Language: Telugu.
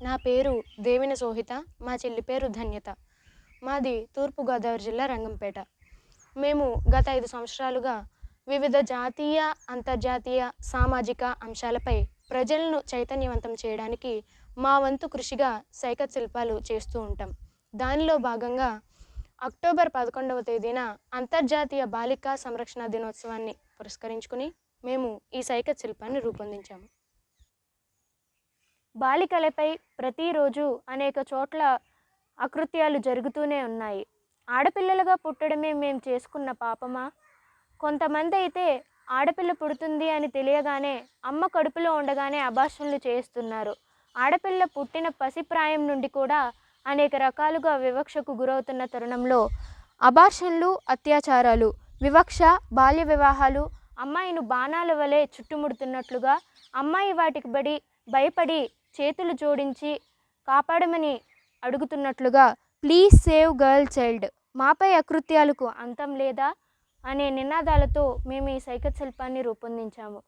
నా పేరు దేవిన సోహిత మా చెల్లి పేరు ధన్యత. మాది తూర్పుగోదావరి జిల్లా రంగంపేట. మేము గత ఐదు సంవత్సరాలుగా వివిధ జాతీయ అంతర్జాతీయ సామాజిక అంశాలపై ప్రజలను చైతన్యవంతం చేయడానికి మా వంతు కృషిగా సైకత్ శిల్పాలు చేస్తూ ఉంటాం. దానిలో భాగంగా అక్టోబర్ పదకొండవ తేదీన అంతర్జాతీయ బాలికా సంరక్షణ దినోత్సవాన్ని పురస్కరించుకుని మేము ఈ సైకత్ శిల్పాన్ని రూపొందించాము. బాలికలపై ప్రతిరోజు అనేక చోట్ల అకృత్యాలు జరుగుతూనే ఉన్నాయి. ఆడపిల్లలుగా పుట్టడమే మేము చేసుకున్న పాపమా? కొంతమంది అయితే ఆడపిల్ల పుడుతుంది అని తెలియగానే అమ్మ కడుపులో ఉండగానే అభాషణలు చేస్తున్నారు ఆడపిల్ల పుట్టిన పసిప్రాయం నుండి కూడా అనేక రకాలుగా వివక్షకు గురవుతున్న తరుణంలో అభాషణలు అత్యాచారాలు వివక్ష బాల్య వివాహాలు అమ్మాయిను బాణాల వలె చుట్టుముడుతున్నట్లుగా అమ్మాయి వాటికి బడి భయపడి చేతులు జోడించి కాపాడమని అడుగుతున్నట్లుగా ప్లీజ్ సేవ్ గర్ల్ చైల్డ్. మాపై అకృత్యాలకు అంతం లేదా? అనే నినాదాలతో మేము ఈ సైకత్ శిల్పాన్ని రూపొందించాము.